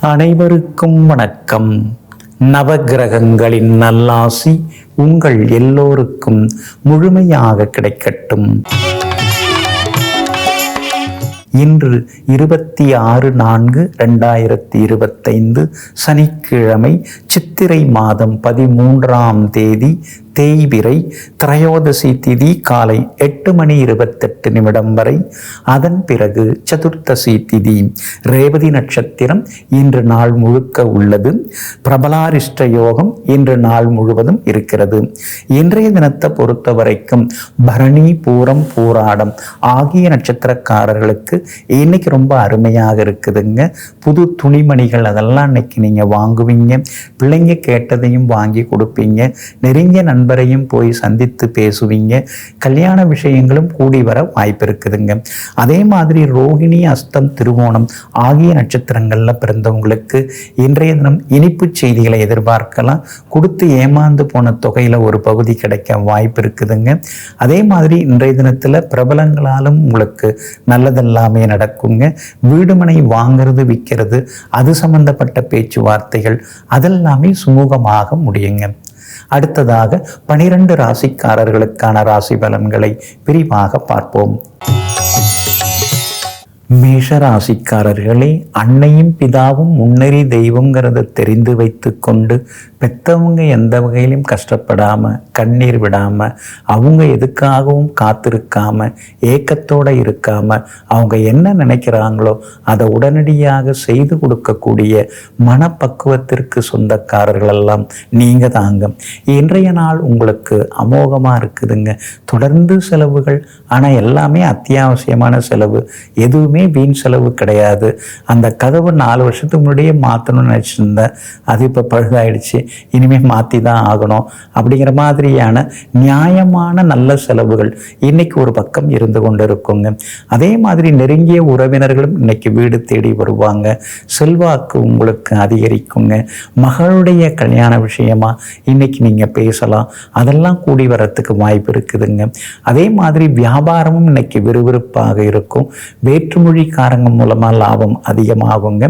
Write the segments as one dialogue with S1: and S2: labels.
S1: அனைவருக்கும் வணக்கம். நவகிரகங்களின் நல்லாசி உங்கள் எல்லோருக்கும் முழுமையாக கிடைக்கட்டும். இன்று இருபத்தி ஆறு நான்கு ரெண்டாயிரத்தி இருபத்தைந்து சனிக்கிழமை சித்திரை மாதம் பதிமூன்றாம் தேதி தேய்பிரை திரையோதசி திதி காலை எட்டு மணி இருபத்தெட்டு நிமிடம் வரை. அதன் பிறகு சதுர்த்தசி திதி. ரேவதி நட்சத்திரம் இன்று நாள் முழுக்க உள்ளது. பிரபலாரிஷ்ட யோகம் இன்று நாள் முழுவதும் இருக்கிறது. இன்றைய தினத்தை பொறுத்த வரைக்கும் பரணி பூரம் பூராடம் ஆகிய நட்சத்திரக்காரர்களுக்கு இன்னைக்கு ரொம்ப அருமையாக இருக்குதுங்க. புது துணிமணிகள் அதெல்லாம் இன்னைக்கு நீங்க வாங்குவீங்க. பிள்ளைங்க கேட்டதையும் வாங்கி கொடுப்பீங்க. நெருங்கிய நண்பரையும் போய் சந்தித்து பேசுவீங்க. கல்யாண விஷயங்களும் கூடி வர வாய்ப்பு இருக்குதுங்க அதே மாதிரி ரோகிணி அஸ்தம் திருவோணம் ஆகிய நட்சத்திரங்கள்ல பிறந்தவங்களுக்கு இன்றைய தினம் இனிப்பு செய்திகளை எதிர்பார்க்கலாம். கொடுத்து ஏமாந்து போன தொகையில ஒரு பகுதி கிடைக்க வாய்ப்பு இருக்குதுங்க அதே மாதிரி இன்றைய தினத்துல பிரபலங்களாலும் உங்களுக்கு நல்லதெல்லாமே நடக்குங்க. வீடுமனை வாங்குறது விற்கிறது அது சம்பந்தப்பட்ட பேச்சுவார்த்தைகள் அதெல்லாமே சுமூகமாக முடியுங்க. அடுத்ததாக பனிரெண்டு ராசிக்காரர்களுக்கான ராசி பலன்களை விரிவாக பார்ப்போம். மேஷ ராசிக்காரர்களே அன்னையும் பிதாவும் முன்னறி தெய்வங்கிறத தெரிந்து வைத்து கொண்டு பெத்தவங்க எந்த வகையிலும் கஷ்டப்படாமல் கண்ணீர் விடாமல் அவங்க எதுக்காகவும் காத்திருக்காம ஏக்கத்தோட இருக்காமல் அவங்க என்ன நினைக்கிறாங்களோ அதை உடனடியாக செய்து கொடுக்கக்கூடிய மனப்பக்குவத்திற்கு சொந்தக்காரர்கள் எல்லாம் தாங்க. இன்றைய நாள் உங்களுக்கு அமோகமாக இருக்குதுங்க. தொடர்ந்து செலவுகள் ஆனால் எல்லாமே அத்தியாவசியமான செலவு. எதுவுமே எதுவுமே வீண் செலவு கிடையாது. அந்த கதவு நாலு வருஷத்துக்கு முன்னாடியே மாற்றணும்னு நினச்சிருந்தேன். அது இப்போ பழுதாயிடுச்சு. இனிமேல் மாற்றி தான் ஆகணும். அப்படிங்கிற மாதிரியான நியாயமான நல்ல செலவுகள் இன்னைக்கு ஒரு பக்கம் இருந்து கொண்டு இருக்குங்க அதே மாதிரி நெருங்கிய உறவினர்களும் இன்னைக்கு வீடு தேடி வருவாங்க. செல்வாக்கு உங்களுக்கு அதிகரிக்குங்க. மகளுடைய கல்யாண விஷயமா இன்னைக்கு நீங்கள் பேசலாம். அதெல்லாம் கூடி வரத்துக்கு வாய்ப்பு இருக்குதுங்க. அதே மாதிரி வியாபாரமும் இன்னைக்கு விறுவிறுப்பாக இருக்கும். வேற்றுமொழிக்காரங்க மூலமாக லாபம் அதிகமாகுங்க.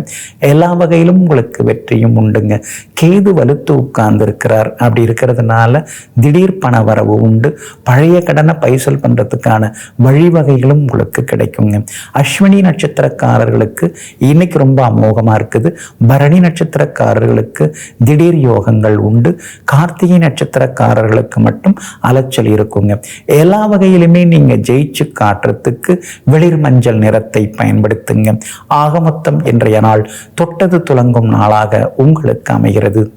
S1: எல்லா வகையிலும் உங்களுக்கு வெற்றியும் உண்டுங்க. கேது வலுத்து உட்கார்ந்து இருக்கிறார் அப்படி இருக்கிறதுனால திடீர் பண வரவு உண்டு. பழைய கடனை பைசல் பண்ணுறதுக்கான வழிவகைகளும் உங்களுக்கு கிடைக்குங்க. அஸ்வினி நட்சத்திரக்காரர்களுக்கு இன்னைக்கு ரொம்ப அமோகமாக இருக்குது. பரணி நட்சத்திரக்காரர்களுக்கு திடீர் யோகங்கள் உண்டு. கார்த்திகை நட்சத்திரக்காரர்களுக்கு மட்டும் அலைச்சல் இருக்குங்க. எல்லா வகையிலுமே நீங்கள் ஜெயிச்சு காட்டுறதுக்கு வெளிர் மஞ்சள் நிறத்தை பயன்படுத்துங்க. ஆக மொத்தம் இன்றைய நாள் தொட்டது துலங்கும் நாளாக உங்களுக்கு அமைகிறது.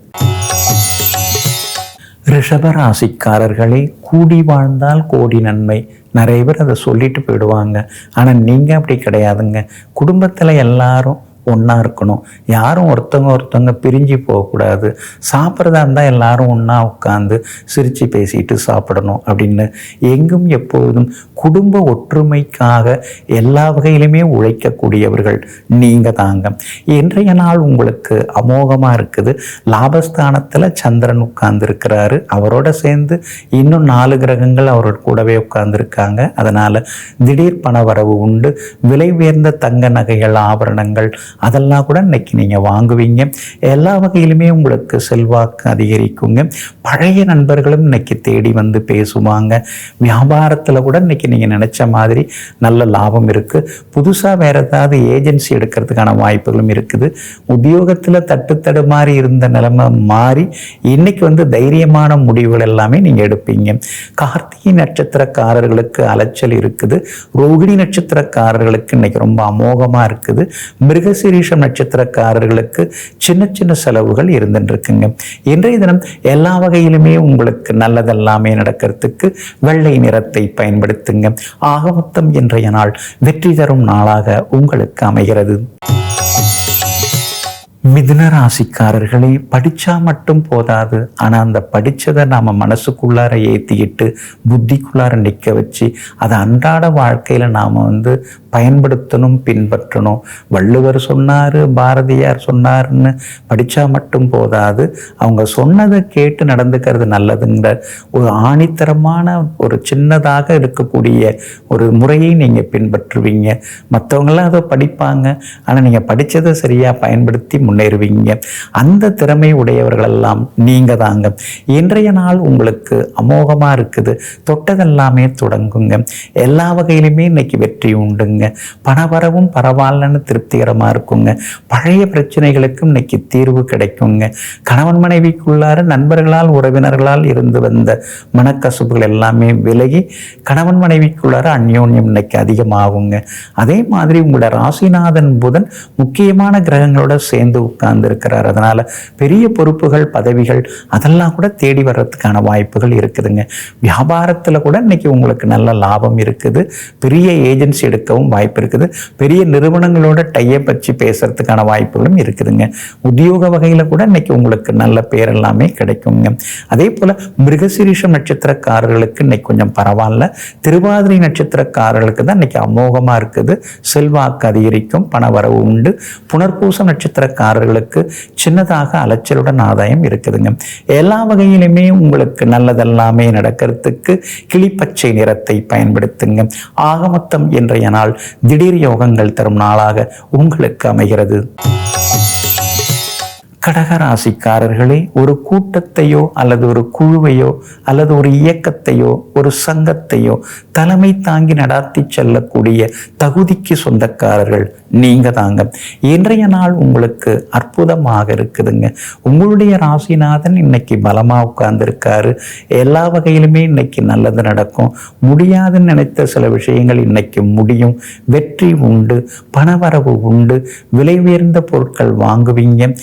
S1: ரிஷபராசிக்காரர்களே கூடி வாழ்ந்தால் கோடி நன்மை. நிறைய பேர் அதை சொல்லிட்டு போயிடுவாங்க. ஆனால் நீங்கள் அப்படி கிடையாதுங்க. குடும்பத்தில் எல்லாரும் ஒன்றா இருக்கணும். யாரும் ஒருத்தவங்க ஒருத்தவங்க பிரிஞ்சு போகக்கூடாது. சாப்பிட்றதா இருந்தால் எல்லாரும் ஒன்றா உட்காந்து சிரித்து பேசிட்டு சாப்பிடணும் அப்படின்னு எங்கும் எப்போதும் குடும்ப ஒற்றுமைக்காக எல்லா வகையிலுமே உழைக்கக்கூடியவர்கள் நீங்கள் தாங்க. இன்றைய நாள் உங்களுக்கு அமோகமாக இருக்குது. லாபஸ்தானத்தில் சந்திரன் உட்கார்ந்துருக்கிறாரு. அவரோட சேர்ந்து இன்னும் நாலு கிரகங்கள் அவரோட கூடவே உட்கார்ந்துருக்காங்க. அதனால் திடீர் பண வரவு உண்டு. விலை உயர்ந்த தங்க நகைகள் ஆபரணங்கள் அதெல்லாம் கூட இன்னைக்கு நீங்கள் வாங்குவீங்க. எல்லா வகையிலுமே உங்களுக்கு செல்வாக்கு அதிகரிக்குங்க. பழைய நண்பர்களும் இன்னைக்கு தேடி வந்து பேசுவாங்க. வியாபாரத்தில் கூட இன்னைக்கு நீங்கள் நினச்ச மாதிரி நல்ல லாபம் இருக்குது புதுசாக வேறு ஏதாவது ஏஜென்சி எடுக்கிறதுக்கான வாய்ப்புகளும் இருக்குது. உத்தியோகத்தில் தட்டுத்தடு மாதிரி இருந்த நிலைமை மாறி இன்னைக்கு வந்து தைரியமான முடிவுகள் எல்லாமே நீங்கள் எடுப்பீங்க. கார்த்திகை நட்சத்திரக்காரர்களுக்கு அலைச்சல் இருக்குது. ரோகிணி நட்சத்திரக்காரர்களுக்கு இன்னைக்கு ரொம்ப அமோகமாக இருக்குது. மிருகசீரிஷம் நட்சத்திரக்காரர்களுக்கு சின்ன சின்ன செலவுகள் இருந்துட்டு இன்றைய தினம் எல்லா வகையிலுமே உங்களுக்கு நல்லதெல்லாமே நடக்கிறதுக்கு வெள்ளை நிறத்தை பயன்படுத்துங்க. ஆக மொத்தம் இன்றைய நாள் வெற்றி தரும் நாளாக உங்களுக்கு அமைகிறது. மிதுன ராசிக்காரர்களே படிச்சா மட்டும் போதாது. ஆனால் அந்த படித்ததை நாம் மனசுக்குள்ளார ஏற்றிக்கிட்டு புத்திக்குள்ளார நிற்க வச்சு அதை அன்றாட வாழ்க்கையில் நாம் வந்து பயன்படுத்தணும் பின்பற்றணும். வள்ளுவர் சொன்னார் பாரதியார் சொன்னார்னு படித்தா மட்டும் போதாது. அவங்க சொன்னதை கேட்டு நடந்துக்கிறது நல்லதுங்கிற ஒரு ஆணித்தரமான ஒரு சின்னதாக இருக்கக்கூடிய ஒரு முறையை நீங்கள் பின்பற்றுவீங்க. மற்றவங்களாம் அதை படிப்பாங்க. ஆனால் நீங்கள் படித்ததை சரியாக பயன்படுத்தி முன்னேறுவீங்க. அந்த திறமை உடையவர்களெல்லாம் நீங்க தாங்க. இன்றைய நாள் உங்களுக்கு அமோகமா இருக்குது. தொட்டதெல்லாமே தொடங்குங்க. எல்லா வகையிலுமே இன்னைக்கு வெற்றி உண்டுங்க. பணவரவும் பரவாயில்லன்னு திருப்திகரமா இருக்குங்க. பழைய பிரச்சனைகளுக்கும் இன்னைக்கு தீர்வு கிடைக்குங்க. கணவன் மனைவிக்குள்ளார நண்பர்களால் உறவினர்களால் இருந்து வந்த மனக்கசுப்புகள் எல்லாமே விலகி கணவன் மனைவிக்குள்ளார அந்யோன்யம் இன்னைக்கு அதிகமாகுங்க. அதே மாதிரி உங்களோட ராசிநாதன் புதன் முக்கியமான கிரகங்களோட சேர்ந்து உட்கார்ந்து இருக்கிறார் அதனால் பெரிய பொறுப்புகள் பதவிகள் அதெல்லாம் கூட தேடி வர்றதுக்கான வாய்ப்புகள் இருக்குதுங்க. வியாபாரத்தில் கூட இன்றைக்கி உங்களுக்கு நல்ல லாபம் இருக்குது. பெரிய ஏஜென்சி எடுக்கவும் வாய்ப்பு இருக்குது. பெரிய நிறுவனங்களோட டையை பற்றி பேசுகிறதுக்கான வாய்ப்புகளும் இருக்குதுங்க. உத்தியோக வகையில் கூட இன்றைக்கி உங்களுக்கு நல்ல பேர் எல்லாமே கிடைக்குங்க. அதே போல் மிருகசிரீஷம் நட்சத்திரக்காரர்களுக்கு இன்னைக்கு கொஞ்சம் பரவாயில்ல. திருவாதிரை நட்சத்திரக்காரர்களுக்கு தான் இன்னைக்கு அமோகமாக இருக்குது. செல்வாக்கு அதிகரிக்கும் பணவரவு உண்டு. புனர்பூசம் நட்சத்திரக்காரர் நட்சத்திரக்காரர்களுக்கு சின்னதாக அலைச்சலுடன் ஆதாயம் இருக்குதுங்க. எல்லா வகையிலுமே உங்களுக்கு நல்லதெல்லாமே நடக்கிறதுக்கு கிளிப்பச்சை நிறத்தை பயன்படுத்துங்க. ஆகமொத்தம் இன்றைய நாள் திடீர் யோகங்கள் தரும் நாளாக உங்களுக்கு அமைகிறது. கடகராசிக்காரர்களே ஒரு கூட்டத்தையோ அல்லது ஒரு குழுவையோ அல்லது ஒரு இயக்கத்தையோ ஒரு சங்கத்தையோ தலைமை தாங்கி நடாத்தி செல்லக்கூடிய தகுதிக்கு சொந்தக்காரர்கள் நீங்க தாங்க. இன்றைய நாள் உங்களுக்கு அற்புதமாக இருக்குதுங்க. உங்களுடைய ராசிநாதன் இன்னைக்கு பலமா உட்கார்ந்துருக்காரு. எல்லா வகையிலுமே இன்னைக்கு நல்லது நடக்கும். முடியாதுன்னு நினைத்த சில விஷயங்கள் இன்னைக்கு முடியும். வெற்றி உண்டு பணவரவு உண்டு. விலை உயர்ந்த பொருட்கள் வாங்குவீங்க.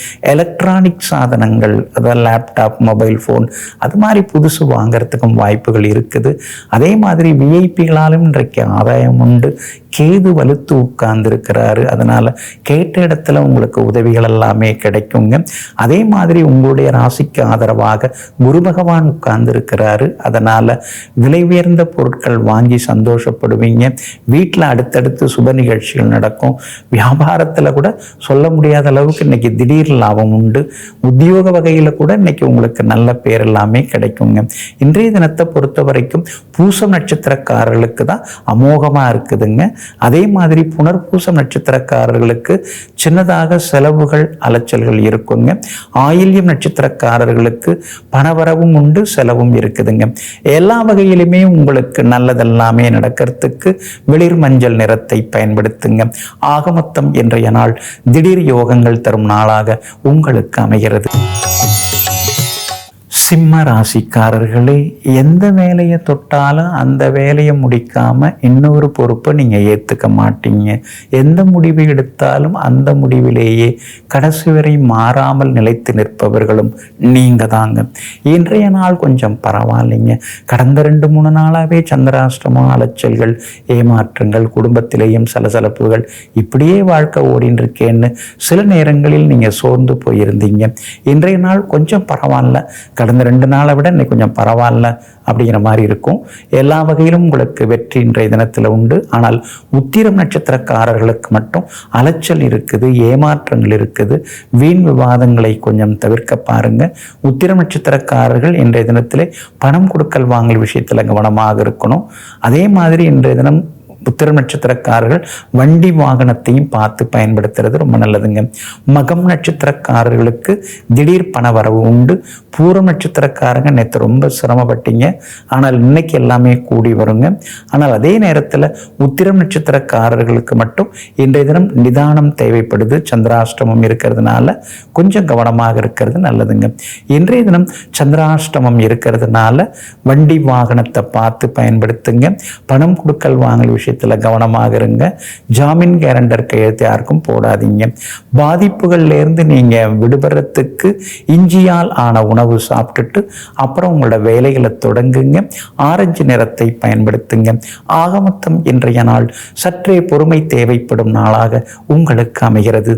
S1: எலக்ட்ரானிக் சாதனங்கள் அதாவது லேப்டாப் மொபைல் ஃபோன் அது மாதிரி புதுசு வாங்குறதுக்கும் வாய்ப்புகள் இருக்குது. அதே மாதிரி விஐபிகளாலும் இன்றைக்கு ஆதாயம் உண்டு. கேது வலுத்து உட்கார்ந்துருக்கிறாரு. அதனால் கேட்ட இடத்துல உங்களுக்கு உதவிகள் எல்லாமே கிடைக்குங்க. அதே மாதிரி உங்களுடைய ராசிக்கு ஆதரவாக குரு பகவான் உட்கார்ந்துருக்கிறாரு. அதனால் விலை உயர்ந்த பொருட்கள் வாங்கி சந்தோஷப்படுவீங்க. வீட்டில் அடுத்தடுத்து சுப நிகழ்ச்சிகள் நடக்கும். வியாபாரத்தில் கூட சொல்ல முடியாத அளவுக்கு இன்னைக்கு திடீர் லாபம் உண்டு. உத்தியோக வகையில் கூட இன்னைக்கு உங்களுக்கு நல்ல பேர் எல்லாமே கிடைக்குங்க. இன்றைய தினத்தை பொறுத்த வரைக்கும் பூசம் நட்சத்திரக்காரர்களுக்கு தான் அமோகமா இருக்குதுங்க. அதே மாதிரி புனர்பூசம் நட்சத்திரக்காரர்களுக்கு சின்னதாக செலவுகள் அலைச்சல்கள் இருக்குங்க. ஆயில்யம் நட்சத்திரக்காரர்களுக்கு பணவரவும் உண்டு செலவும் இருக்குதுங்க. எல்லா வகையிலுமே உங்களுக்கு நல்லதெல்லாமே நடக்கிறதுக்கு வெளிர் மஞ்சள் நிறத்தை பயன்படுத்துங்க. ஆகமொத்தம் இன்றைய நாள் திடீர் யோகங்கள் தரும் நாளாக உங்கள் உங்களுக்கு அமைகிறது. சிம்ம ராசிக்காரர்களே எந்த வேலையை தொட்டாலும் அந்த வேலையை முடிக்காம இன்னொரு பொறுப்பை நீங்க ஏத்துக்க மாட்டீங்க. எந்த முடிவு எடுத்தாலும் அந்த முடிவிலேயே கடைசி வரை மாறாமல் நிலைத்து நிற்பவர்களும் நீங்க தாங்க. இன்றைய நாள் கொஞ்சம் பரவாயில்லைங்க. கடந்த ரெண்டு மூணு நாளாவே சந்திராஷ்டமம் அலைச்சல்கள் ஏமாற்றங்கள் குடும்பத்திலேயும் சலசலப்புகள் இப்படியே வாழ்க்கை ஓடின்னு இருக்கேன்னு சில நேரங்களில் நீங்க சோர்ந்து போயிருந்தீங்க. இன்றைய நாள் கொஞ்சம் பரவாயில்ல. கடந்த ரெண்டு நாளை விட இன்னைக்கு கொஞ்சம் பரவாயில்ல அப்படிங்கிற மாதிரி இருக்கும். எல்லா வகையிலும் உங்களுக்கு வெற்றி இன்றைய தினத்தில் உண்டு. ஆனால் உத்திரம் நட்சத்திரக்காரர்களுக்கு மட்டும் அலைச்சல் இருக்குது ஏமாற்றங்கள் இருக்குது. வீண் விவாதங்களை கொஞ்சம் தவிர்க்க பாருங்க. உத்திரம் நட்சத்திரக்காரர்கள் இன்றைய தினத்திலே பணம் கொடுக்கல் வாங்கல் விஷயத்தில் கவனமாக இருக்கணும். அதே மாதிரி இன்றைய தினம் புத்திர நட்சத்திரக்காரர்கள் வண்டி வாகனத்தையும் பார்த்து பயன்படுத்துறது ரொம்ப நல்லதுங்க. மகம் நட்சத்திரக்காரர்களுக்கு திடீர் பண வரவு உண்டு. பூரம் நட்சத்திரக்காரங்க நேற்று ரொம்ப சிரமப்பட்டீங்க. ஆனால் இன்னைக்கு எல்லாமே கூடி வருங்க. ஆனால் அதே நேரத்தில் உத்திரம் நட்சத்திரக்காரர்களுக்கு மட்டும் இன்றைய தினம் நிதானம் தேவைப்படுது. சந்திராஷ்டமம் இருக்கிறதுனால கொஞ்சம் கவனமாக இருக்கிறது நல்லதுங்க. இன்றைய தினம் சந்திராஷ்டமம் இருக்கிறதுனால வண்டி வாகனத்தை பார்த்து பயன்படுத்துங்க. பணம் கொடுக்கல் வாங்கல் விஷயம் விஷயத்தில் கவனமாக இருங்க. ஜாமீன் கேரண்டர் கையெழுத்து யாருக்கும் போடாதீங்க. பாதிப்புகள்லேருந்து நீங்கள் விடுபடுறதுக்கு இஞ்சியால் ஆன உணவு சாப்பிட்டுட்டு அப்புறம் உங்களோட வேலைகளை தொடங்குங்க. ஆரஞ்சு நிறத்தை பயன்படுத்துங்க. ஆகமொத்தம் இன்றைய நாள் சற்றே பொறுமை தேவைப்படும் நாளாக உங்களுக்கு அமைகிறது.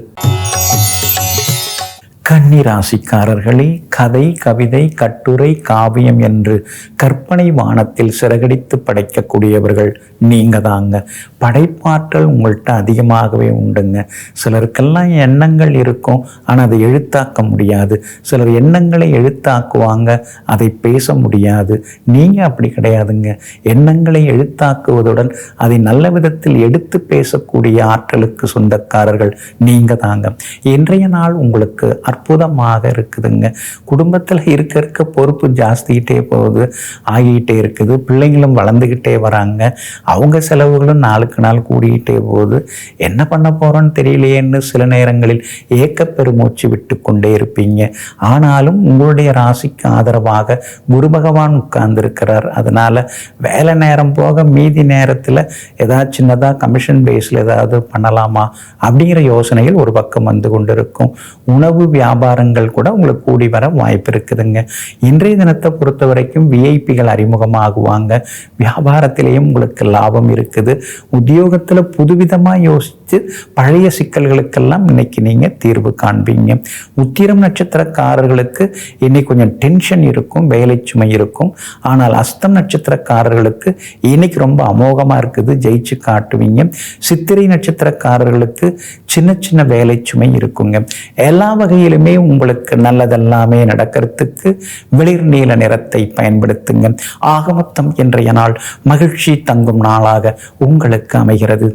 S1: கன்னி ராசிக்காரர்களே கதை கவிதை கட்டுரை காவியம் என்று கற்பனை வானத்தில் சிறகடித்து படைக்கக்கூடியவர்கள் நீங்க தாங்க படைப்பாற்றல் உங்கள்கிட்ட அதிகமாகவே உண்டுங்க. சிலருக்கெல்லாம் எண்ணங்கள் இருக்கும் ஆனால் அதை எழுத்தாக்க முடியாது. சிலர் எண்ணங்களை எழுத்தாக்குவாங்க அதை பேச முடியாது. நீங்கள் அப்படி கிடையாதுங்க. எண்ணங்களை எழுத்தாக்குவதுடன் அதை நல்ல விதத்தில் எடுத்து பேசக்கூடிய ஆற்றலுக்கு சொந்தக்காரர்கள் நீங்க தாங்க இன்றைய நாள் உங்களுக்கு அற்புதமாக இருக்குதுங்க. குடும்பத்தில் இருக்க இருக்க பொறுப்பு ஜாஸ்திக்கிட்டே போகுது ஆகிக்கிட்டே இருக்குது. பிள்ளைங்களும் வளர்ந்துக்கிட்டே வராங்க. அவங்க செலவுகளும் நாளுக்கு நாள் கூடிக்கிட்டே போகுது. என்ன பண்ண போகிறோன்னு தெரியலையேன்னு சில நேரங்களில் ஏக்கப்பெருமூச்சு விட்டு கொண்டே இருப்பீங்க. ஆனாலும் உங்களுடைய ராசிக்கு ஆதரவாக குரு பகவான் உட்கார்ந்துருக்கிறார். அதனால் வேலை நேரம் போக மீதி நேரத்தில் ஏதாவது சின்னதாக கமிஷன் பேஸில் ஏதாவது பண்ணலாமா அப்படிங்கிற யோசனையில் ஒரு பக்கம் வந்து கொண்டிருக்கும். உணவு வியாபாரங்கள் கூட உங்களுக்கு கூடி வர வாய்ப்பு இருக்குதுங்க. இன்றைய தினத்தை பொறுத்த வரைக்கும் விஐபிகள் அறிமுகமாகுவாங்க. வியாபாரத்திலேயும் உங்களுக்கு லாபம் இருக்குது. உத்தியோகத்தில் புதுவிதமாக யோசித்து பழைய சிக்கல்களுக்கெல்லாம் இன்னைக்கு நீங்கள் தீர்வு காண்பீங்க. உத்திரம் நட்சத்திரக்காரர்களுக்கு இன்னைக்கு கொஞ்சம் டென்ஷன் இருக்கும் வேலை சுமை இருக்கும். ஆனால் அஸ்தம் நட்சத்திரக்காரர்களுக்கு இன்னைக்கு ரொம்ப அமோகமாக இருக்குது ஜெயிச்சு காட்டுவீங்க. சித்திரை நட்சத்திரக்காரர்களுக்கு சின்ன சின்ன வேலை சுமை இருக்குங்க. எல்லா வகையிலுமே உங்களுக்கு நல்லதெல்லாமே நடக்கிறதுக்கு வெளிர் நீல நிறத்தை பயன்படுத்துங்க ஆகமொத்தம் இன்றைய நாள் மகிழ்ச்சி தங்கும் நாளாக உங்களுக்கு அமைகிறது.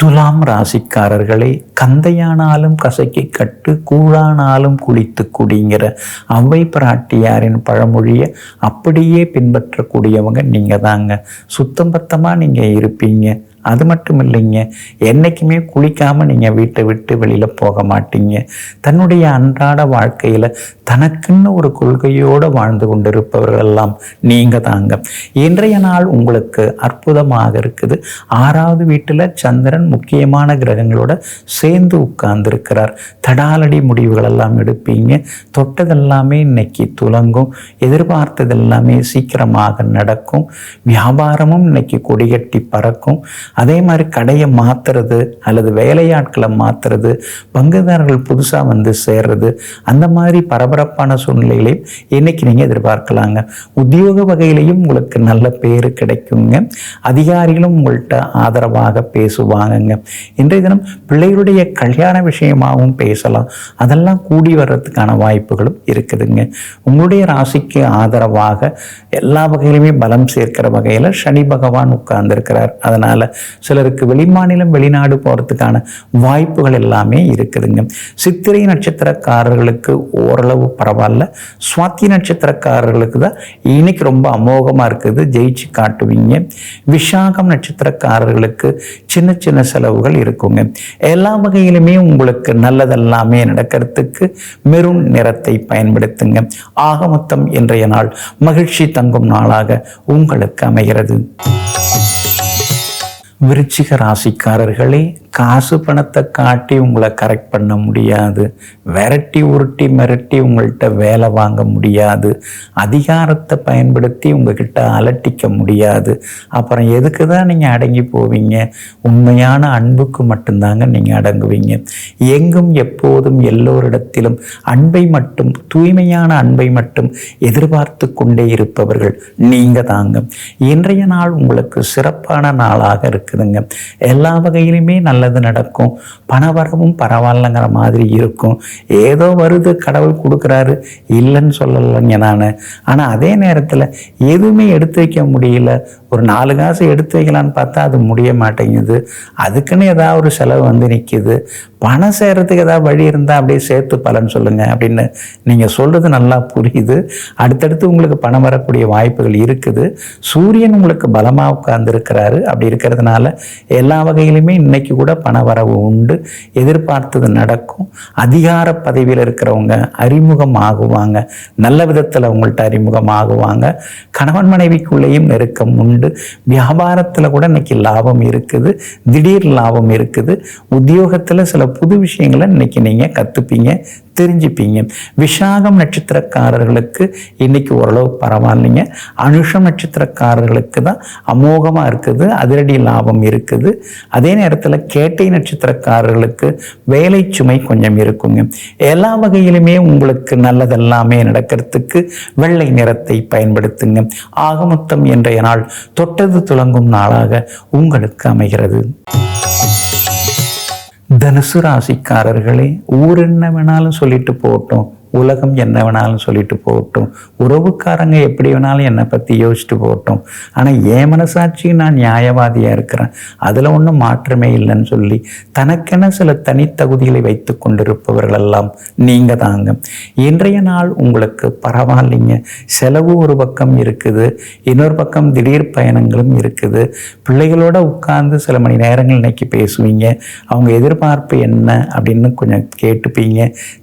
S1: துலாம் ராசிக்காரர்களே கந்தையானாலும் கசக்கி கட்டு கூழானாலும் குளித்து குடிங்கிற அவ்வை பிராட்டியாரின் பழமொழியை அப்படியே பின்பற்றக்கூடியவங்க நீங்கள் தாங்க சுத்தம் பத்தமாக நீங்கள் இருப்பீங்க. அது மட்டும் இல்லைங்க என்றைக்குமே குளிக்காமல் நீங்கள் வீட்டை விட்டு வெளியில் போக மாட்டீங்க. தன்னுடைய அன்றாட வாழ்க்கையில் தனக்குன்னு ஒரு கொள்கையோடு வாழ்ந்து கொண்டிருப்பவர்களெல்லாம் நீங்கள் தாங்க. இன்றைய நாள் உங்களுக்கு அற்புதமாக இருக்குது. ஆறாவது வீட்டில் சந்திரன் முக்கியமான கிரகங்களோட சேர்ந்து உட்கார்ந்துருக்கிறார். தடாலடி முடிவுகள் எல்லாம் எடுப்பீங்க. தொட்டதெல்லாமே இன்னைக்கு துலங்கும். எதிர்பார்த்ததெல்லாமே சீக்கிரமாக நடக்கும். வியாபாரமும் இன்னைக்கு கொடிகட்டி பறக்கும். அதே மாதிரி கடையை மாற்றுறது அல்லது வேலையாட்களை மாற்றுறது பங்குதாரர்கள் புதுசாக வந்து சேர்றது அந்த மாதிரி பரபரப்பான சூழ்நிலைகளையும் இன்னைக்கு நீங்கள் எதிர்பார்க்கலாங்க. உத்தியோக வகையிலையும் உங்களுக்கு நல்ல பேர் கிடைக்குங்க. அதிகாரிகளும் உங்கள்கிட்ட ஆதரவாக பேசுவாங்கங்க. இன்றைய தினம் பிள்ளைகளுடைய கல்யாண விஷயமாகவும் பேசலாம். அதெல்லாம் கூடி வர்றதுக்கான வாய்ப்புகளும் இருக்குதுங்க. உங்களுடைய ராசிக்கு ஆதரவாக எல்லா வகையிலுமே பலம் சேர்க்கிற வகையில் சனி பகவான் உட்கார்ந்துருக்கிறார். அதனால் சிலருக்கு வெளிமாநிலம் வெளிநாடு போகிறதுக்கான வாய்ப்புகள் எல்லாமே இருக்குதுங்க. சித்திரை நட்சத்திரக்காரர்களுக்கு ஓரளவு பரவாயில்ல. சுவாத்தி நட்சத்திரக்காரர்களுக்கு தான் இன்னைக்கு ரொம்ப அமோகமாக இருக்குது. ஜெயிச்சு காட்டுவீங்க. விஷாகம் நட்சத்திரக்காரர்களுக்கு சின்ன சின்ன செலவுகள் இருக்குங்க. எல்லா வகையிலுமே உங்களுக்கு நல்லதெல்லாமே நடக்கிறதுக்கு மெரூன் நிறத்தை பயன்படுத்துங்க. ஆக மொத்தம் இன்றைய நாள் மகிழ்ச்சி தங்கும் நாளாக உங்களுக்கு அமைகிறது. விருச்சிக ராசிக்காரர்களே காசு பணத்தை காட்டி உங்களை கரெக்ட் பண்ண முடியாது. விரட்டி உருட்டி மிரட்டி உங்கள்கிட்ட வேலை வாங்க முடியாது. அதிகாரத்தை பயன்படுத்தி உங்ககிட்ட அலட்டிக்க முடியாது. அப்புறம் எதுக்கு தான் நீங்கள் அடங்கி போவீங்க? உண்மையான அன்புக்கு மட்டும்தாங்க நீங்கள் அடங்குவீங்க. எங்கும் எப்போதும் எல்லோரிடத்திலும் அன்பை மட்டும் தூய்மையான அன்பை மட்டும் எதிர்பார்த்து கொண்டே இருப்பவர்கள் நீங்கள் தாங்க. இன்றைய நாள் உங்களுக்கு சிறப்பான நாளாக இருக்குதுங்க. எல்லா வகையிலுமே நல்ல நல்லது நடக்கும். பணவரவும் பரவாயில்லங்கிற மாதிரி இருக்கும். ஏதோ வருது கடவுள் கொடுக்குறாரு. இல்லைன்னு சொல்லலைங்க நான். ஆனால் அதே நேரத்தில் எதுவுமே எடுத்து வைக்க முடியல. ஒரு நாலு காசு எடுத்து வைக்கலான்னு பார்த்தா அது முடிய மாட்டேங்குது. அதுக்குன்னு ஏதாவது ஒரு செலவு வந்து நிற்கிது பணம் சேர்கிறதுக்கு ஏதாவது வழி இருந்தால் அப்படியே சேர்த்து பலன் சொல்லுங்கள் அப்படின்னு நீங்கள் சொல்கிறது நல்லா புரியுது. அடுத்தடுத்து உங்களுக்கு பணம் வரக்கூடிய வாய்ப்புகள் இருக்குது. சூரியன் உங்களுக்கு பலமாக உட்கார்ந்துருக்கிறாரு. அப்படி இருக்கிறதுனால எல்லா வகையிலுமே இன்றைக்கி கூட பண வரவு உண்டு. எதிர்பார்த்தது நடக்கும். அதிகார பதவியில் இருக்கிறவங்க அறிமுகம் ஆகுவாங்க. நல்ல விதத்தில் அவங்கள்ட்ட அறிமுகம் ஆகுவாங்க. கணவன் மனைவிக்குள்ளேயும் நெருக்கம் உண்டு. வியாபாரத்தில் கூட இன்னைக்கு லாபம் இருக்குது. திடீர் லாபம் இருக்குது. உத்தியோகத்தில் சில புது விஷயங்களை இன்னைக்கு நீங்கள் கற்றுப்பீங்க தெரிஞ்சுப்பீங்க. விஷாகம் நட்சத்திரக்காரர்களுக்கு இன்னைக்கு ஓரளவு பரவாயில்லைங்க. அனுஷம் நட்சத்திரக்காரர்களுக்கு தான் அமோகமாக இருக்குது அதிரடி லாபம் இருக்குது. அதே நேரத்தில் கேட்டை நட்சத்திரக்காரர்களுக்கு வேலை சுமை கொஞ்சம் இருக்குங்க. எல்லா வகையிலுமே உங்களுக்கு நல்லதெல்லாமே நடக்கிறதுக்கு வெள்ளை நிறத்தை பயன்படுத்துங்க. ஆகமொத்தம் என்ற நாள் தொட்டது துலங்கும் நாளாக உங்களுக்கு அமைகிறது. தனுசு ராசிக்காரர்களே ஊர் என்ன வேணாலும் சொல்லிட்டு போகட்டும். உலகம் என்ன வேணாலும் சொல்லிட்டு போகட்டும். உறவுக்காரங்க எப்படி வேணாலும் என்னை பற்றி யோசிச்சுட்டு போகட்டும். ஆனால் என் மனசாட்சி நான் நியாயவாதியாக இருக்கிறேன். அதில் ஒன்றும் மாற்றமே இல்லைன்னு சொல்லி தனக்கென சில தனித்தகுதிகளை வைத்து கொண்டிருப்பவர்களெல்லாம் நீங்கள் தாங்க. இன்றைய நாள் உங்களுக்கு பரவாயில்லைங்க. செலவு ஒரு பக்கம் இருக்குது இன்னொரு பக்கம் திடீர் பயணங்களும் இருக்குது. பிள்ளைகளோட உட்கார்ந்து சில மணி நேரங்கள் இன்னைக்கு பேசுவீங்க. அவங்க எதிர்பார்ப்பு என்ன அப்படின்னு கொஞ்சம் கேட்டுப்பீங்க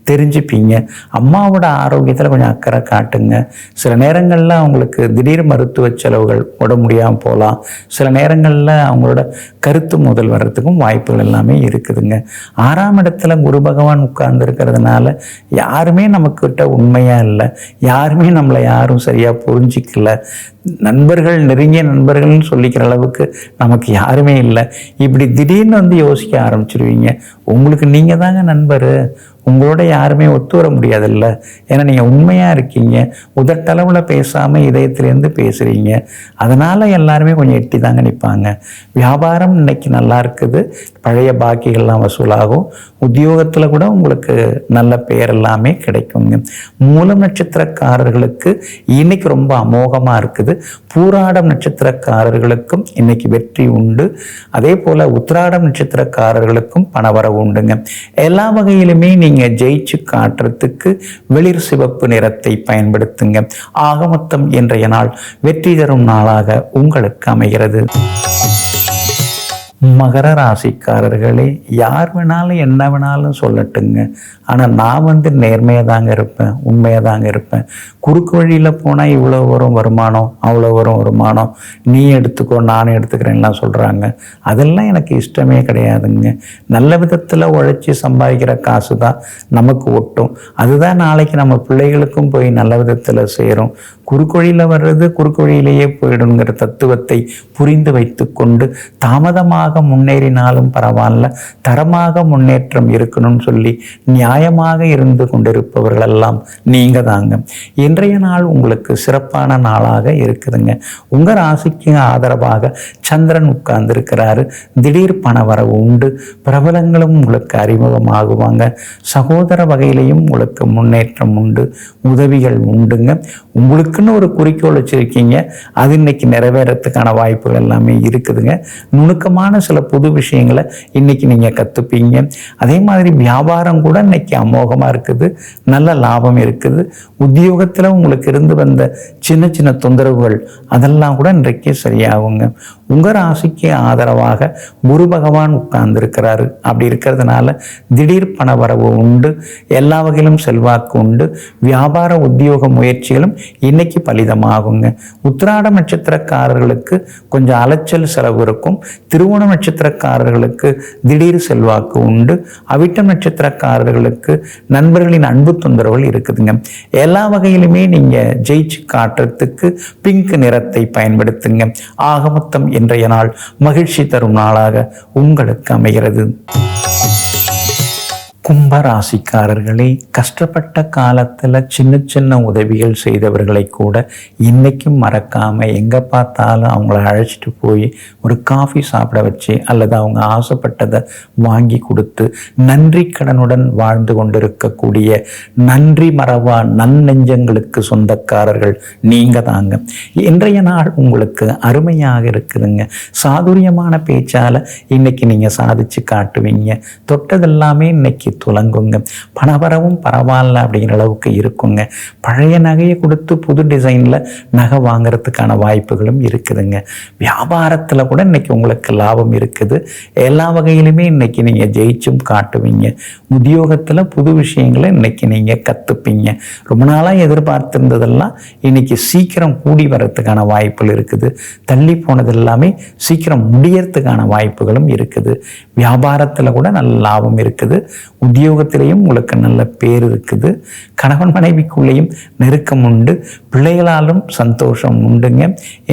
S1: தெரிஞ்சுப்பீங்க. அம்மாவோட ஆரோக்கியத்தில் கொஞ்சம் அக்கறை காட்டுங்க. சில நேரங்களில் அவங்களுக்கு திடீர் மருத்துவ செலவுகள் உட முடியாமல் போகலாம். சில நேரங்களில் அவங்களோட கருத்து முதல் வர்றதுக்கும் வாய்ப்புகள் எல்லாமே இருக்குதுங்க. ஆறாம் இடத்துல குரு பகவான் உட்கார்ந்து இருக்கிறதுனால யாருமே நம்மக்கிட்ட உண்மையாக இல்லை. யாருமே நம்மளை யாரும் சரியாக புரிஞ்சிக்கல. நண்பர்கள் நெருங்கிய நண்பர்கள்னு சொல்லிக்கிற அளவுக்கு நமக்கு யாருமே இல்லை. இப்படி திடீர்னு வந்து யோசிக்க ஆரம்பிச்சிருவீங்க. உங்களுக்கு நீங்கள் தாங்க நண்பர். உங்களோட யாருமே ஒத்து வர முடியாதுல்ல. ஏன்னா நீங்கள் உண்மையாக இருக்கீங்க. உதட்டளவில் பேசாமல் இதயத்திலேருந்து பேசுகிறீங்க அதனால் எல்லாருமே கொஞ்சம் எட்டி தாங்க நிற்பாங்க வியாபாரம் இன்னைக்கு நல்லா இருக்குது. பழைய பாக்கிகள்லாம் வசூலாகும். உத்தியோகத்தில் கூட உங்களுக்கு நல்ல பெயர் எல்லாமே கிடைக்குங்க மூலம் நட்சத்திரக்காரர்களுக்கு இன்னைக்கு ரொம்ப அமோகமாக இருக்குது. பூராடம் நட்சத்திரக்காரர்களுக்கும் இன்னைக்கு வெற்றி உண்டு. அதே போல் உத்திராடம் நட்சத்திரக்காரர்களுக்கும் பணவரவு உண்டுங்க. எல்லா வகையிலுமே நீங்கள் ஜெயிச்சு காட்டுறதுக்கு வெளிர் சிவப்பு நிறத்தை பயன்படுத்துங்க. ஆக மொத்தம் இன்றைய நாள் வெற்றி தரும் நாளாக உங்களுக்கு அமைகிறது. மகர ராசிக்காரர்களே யார் வேணாலும் என்ன வேணாலும் சொல்லட்டுங்க. ஆனால் நான் வந்து நேர்மையாக தாங்க இருப்பேன் உண்மையாக தாங்க இருப்பேன். குறுக்கு வழியில் போனால் இவ்வளோ வரும் வருமானம் அவ்வளோ வரும் வருமானம். நீ எடுத்துக்கோ நானும் எடுத்துக்கிறேன்லாம் சொல்கிறாங்க அதெல்லாம் எனக்கு இஷ்டமே கிடையாதுங்க. நல்ல விதத்தில் உழைச்சி சம்பாதிக்கிற காசு தான் நமக்கு ஒட்டும். அதுதான் நாளைக்கு நம்ம பிள்ளைகளுக்கும் போய் நல்ல விதத்தில் சேரும். குறுக்கு வழியில் வர்றது குறுக்கு வழியிலேயே போயிடுங்கிற தத்துவத்தை புரிந்து வைத்து கொண்டு தாமதமாக முன்னேறினாலும் பரவாயில்ல. தரமாக முன்னேற்றம் இருக்கணும்னு சொல்லி நியாயமாக இருந்து கொண்டிருப்பவர்களெல்லாம் நீங்க தாங்க இன்றைய நாள் உங்களுக்கு சிறப்பான நாளாக இருக்குதுங்க. உங்கள் ராசிக்கு ஆதரவாக சந்திரன் உட்கார்ந்து இருக்கிறாரு திடீர் பண வரவு உண்டு. பிரபலங்களும் உங்களுக்கு அறிமுகமாகுவாங்க. சகோதர வகையிலையும் உங்களுக்கு முன்னேற்றம் உண்டு. உதவிகள் உண்டுங்க. உங்களுக்குன்னு ஒரு குறிக்கோள் வச்சிருக்கீங்க. அது இன்னைக்கு நிறைவேறத்துக்கான வாய்ப்புகள் எல்லாமே இருக்குதுங்க. நுணுக்கமான சில புது விஷயங்களை இன்னைக்கு நீங்கள் கற்றுப்பீங்க அதே மாதிரி வியாபாரம் கூட இன்னைக்கு அமோகமாக இருக்குது. நல்ல லாபம் இருக்குது. உத்தியோகத்தில் உங்களுக்கு இருந்து வந்த சின்ன சின்ன தொந்தரவுகள் அதெல்லாம் கூட இன்றைக்கு சரியாகுங்க. உங்கள் ராசிக்கு ஆதரவாக குரு பகவான் உட்கார்ந்துருக்கிறாரு. அப்படி இருக்கிறதுனால திடீர் பண வரவு உண்டு எல்லா வகையிலும் செல்வாக்கு உண்டு வியாபார உத்தியோக முயற்சிகளும் இன்னைக்கு பலிதமாகுங்க. உத்திராட நட்சத்திரக்காரர்களுக்கு கொஞ்சம் அலைச்சல் செலவு இருக்கும். திருவோண நட்சத்திரக்காரர்களுக்கு திடீர் செல்வாக்கு உண்டு. அவிட்ட நட்சத்திரக்காரர்களுக்கு நண்பர்களின் அன்பு தொந்தரவுகள் இருக்குதுங்க. எல்லா வகையிலுமே நீங்கள் ஜெயிச்சு காட்டுறதுக்கு பிங்க் நிறத்தை பயன்படுத்துங்க. ஆக மொத்தம் இன்றைய நாள் மகிழ்ச்சி தரும் நாளாக உங்களுக்கு அமைகிறது. கும்பராசிக்காரர்களே கஷ்டப்பட்ட காலத்தில் சின்ன சின்ன உதவிகள் செய்தவர்களை கூட இன்றைக்கும் மறக்காமல் எங்கே பார்த்தாலும் அவங்கள அழைச்சிட்டு போய் ஒரு காஃபி சாப்பிட வச்சு அல்லது அவங்க ஆசைப்பட்டதை வாங்கி கொடுத்து நன்றி கடனுடன் வாழ்ந்து கொண்டிருக்கக்கூடிய நன்றி மறவா நன்னெஞ்சங்களுக்கு சொந்தக்காரர்கள் நீங்கள் தாங்க. இன்றைய நாள் உங்களுக்கு அருமையாக இருக்குதுங்க. சாதுரியமான பேச்சால் இன்றைக்கி நீங்கள் சாதிச்சு காட்டுவீங்க. தொட்டதெல்லாமே இன்னைக்கு துலங்குங்க. பணவரவும் பரவாயில்ல அப்படிங்கிற அளவுக்கு இருக்குங்க. பழைய நகையை கொடுத்து புது டிசைனில் நகை வாங்குறதுக்கான வாய்ப்புகளும் இருக்குதுங்க. வியாபாரத்தில் கூட இன்னைக்கு உங்களுக்கு லாபம் இருக்குது. எல்லா வகையிலுமே இன்னைக்கு நீங்கள் ஜெயிச்சும் காட்டுவீங்க. உத்தியோகத்தில் புது விஷயங்களை இன்னைக்கு நீங்கள் கற்றுப்பீங்க ரொம்ப நாளாக எதிர்பார்த்திருந்ததெல்லாம் இன்னைக்கு சீக்கிரம் கூடி வரத்துக்கான வாய்ப்புகள் இருக்குது. தள்ளி போனது எல்லாமே சீக்கிரம் முடியறதுக்கான வாய்ப்புகளும் இருக்குது. வியாபாரத்தில் கூட நல்ல லாபம் இருக்குது. உத்தியோகத்திலையும் உங்களுக்கு நல்ல பேர் இருக்குது. கணவன் மனைவிக்குள்ளேயும் நெருக்கம் உண்டு. பிள்ளைகளாலும் சந்தோஷம் உண்டுங்க.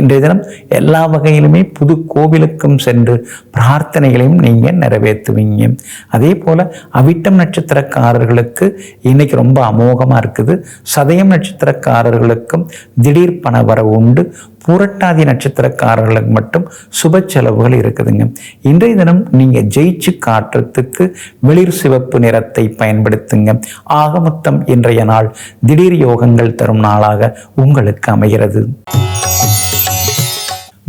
S1: இன்றைய தினம் எல்லா வகையிலுமே புது கோவிலுக்கும் சென்று பிரார்த்தனைகளையும் நீங்கள் நிறைவேற்றுவீங்க. அதே போல் அவிட்டம் நட்சத்திரக்காரர்களுக்கு இன்னைக்கு ரொம்ப அமோகமாக இருக்குது. சதயம் நட்சத்திரக்காரர்களுக்கும் திடீர் பண வரவு உண்டு. பூரட்டாதி நட்சத்திரக்காரர்களுக்கு மட்டும் சுப செலவுகள் இருக்குதுங்க. இன்றைய தினம் நீங்கள் ஜெயிச்சு காட்டுறதுக்கு வெளிர் சிவப்பு நிறத்தை பயன்படுத்துங்க. ஆகமொத்தம் இன்றைய நாள் திடீர் யோகங்கள் தரும் நாளாக உங்களுக்கு அமைகிறது.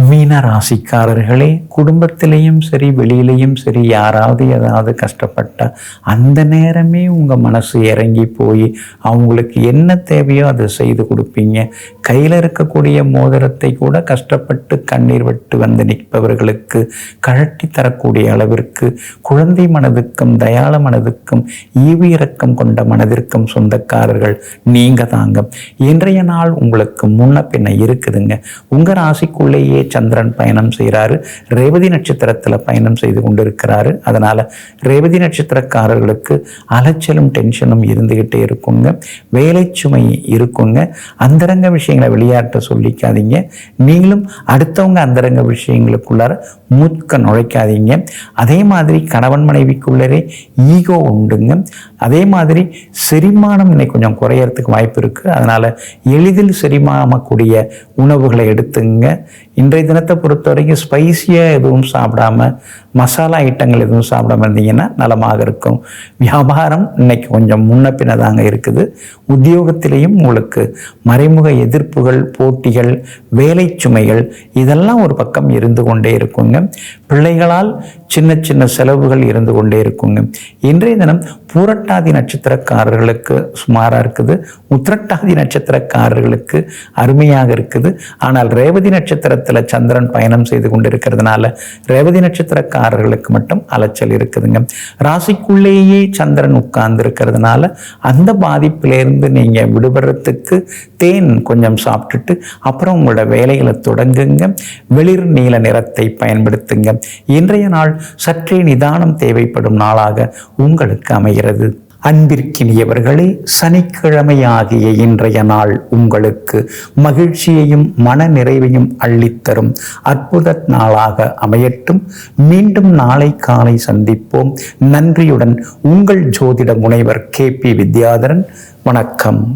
S1: மீன ராசிக்காரர்களே குடும்பத்திலையும் சரி வெளியிலையும் சரி யாராவது ஏதாவது கஷ்டப்பட்டா அந்த நேரமே உங்கள் மனசு இறங்கி போய் அவங்களுக்கு என்ன தேவையோ அதை செய்து கொடுப்பீங்க. கையில் இருக்கக்கூடிய மோதிரத்தை கூட கஷ்டப்பட்டு கண்ணீர் விட்டு வந்து நிற்பவர்களுக்கு கழட்டி தரக்கூடிய அளவிற்கு குழந்தை மனதுக்கும் தயாள மனதுக்கும் ஈவு இறக்கம் கொண்ட மனதிற்கும் சொந்தக்காரர்கள் நீங்க தாங்க. இன்றைய நாள் உங்களுக்கு முன்ன பின்ன இருக்குதுங்க. உங்கள் ராசிக்குள்ளேயே சந்திரன் பயணம் செய்கிறாரு. ரேவதி நட்சத்திரத்தில் பயணம் செய்து கொண்டிருக்கிறாரு. அதனால் ரேவதி நட்சத்திரக்காரர்களுக்கு அலைச்சலும் டென்ஷனும் இருந்துகிட்டே இருக்குங்க. வேலை சுமை இருக்குங்க. அந்தரங்க விஷயங்களை விளையாட்ட சொல்லிக்காதீங்க. நீங்களும் அடுத்தவங்க அந்தரங்க விஷயங்களுக்குள்ளார மூக்க நுழைக்காதீங்க. அதே மாதிரி கணவன் மனைவிக்குள்ளரே ஈகோ உண்டுங்க. அதே மாதிரி செரிமானம் இன்னைக்கு கொஞ்சம் குறையறதுக்கு வாய்ப்பு இருக்குது அதனால் எளிதில் செரிமானக்கூடிய உணவுகளை எடுத்துங்க. இன்றைய தினத்தை பொறுத்த வரைக்கும் ஸ்பைஸியாக எதுவும் சாப்பிடாம மசாலா ஐட்டங்கள் எதுவும் சாப்பிடாமல் இருந்தீங்கன்னா நலமாக இருக்கும். வியாபாரம் இன்னைக்கு கொஞ்சம் முன்ன பின்னதாங்க இருக்குது. உத்தியோகத்திலையும் உங்களுக்கு மறைமுக எதிர்ப்புகள் போட்டிகள் வேலை சுமைகள் இதெல்லாம் ஒரு பக்கம் இருந்து கொண்டே இருக்குங்க. பிள்ளைகளால் சின்ன சின்ன செலவுகள் இருந்து கொண்டே இருக்குங்க. இன்றைய தினம் பூரட்டாதி நட்சத்திரக்காரர்களுக்கு சுமாராக இருக்குது. உத்திரட்டாதி நட்சத்திரக்காரர்களுக்கு அருமையாக இருக்குது. ஆனால் ரேவதி நட்சத்திரத்தில் சந்திரன் பயணம் செய்து கொண்டிருக்கிறதுனால ரேவதி நட்சத்திரக்காரர்களுக்கு மட்டும் அலைச்சல் இருக்குதுங்க. ராசிக்குள்ளேயே சந்திரன் உட்கார்ந்து இருக்கிறதுனால அந்த பாதிப்பிலேருந்து நீங்கள் விடுபடுறதுக்கு தேன் கொஞ்சம் சாப்பிட்டுட்டு அப்புறம் உங்களோட வேலைகளை தொடங்குங்க. வெளிர் நீல நிறத்தை பயன்படுத்துங்க. இன்றைய நாள் சற்றே நிதானம் தேவைப்படும் நாளாக உங்களுக்கு அமைகிறது. அன்பிற்கினியவர்களே சனிக்கிழமை ஆகிய இன்றைய நாள் உங்களுக்கு மகிழ்ச்சியையும் மன நிறைவையும் அள்ளித்தரும். அற்புத நாளாக அமையட்டும். மீண்டும் நாளை காலை சந்திப்போம். நன்றியுடன் உங்கள் ஜோதிட முனைவர் கே பி வித்யாதரன். வணக்கம்.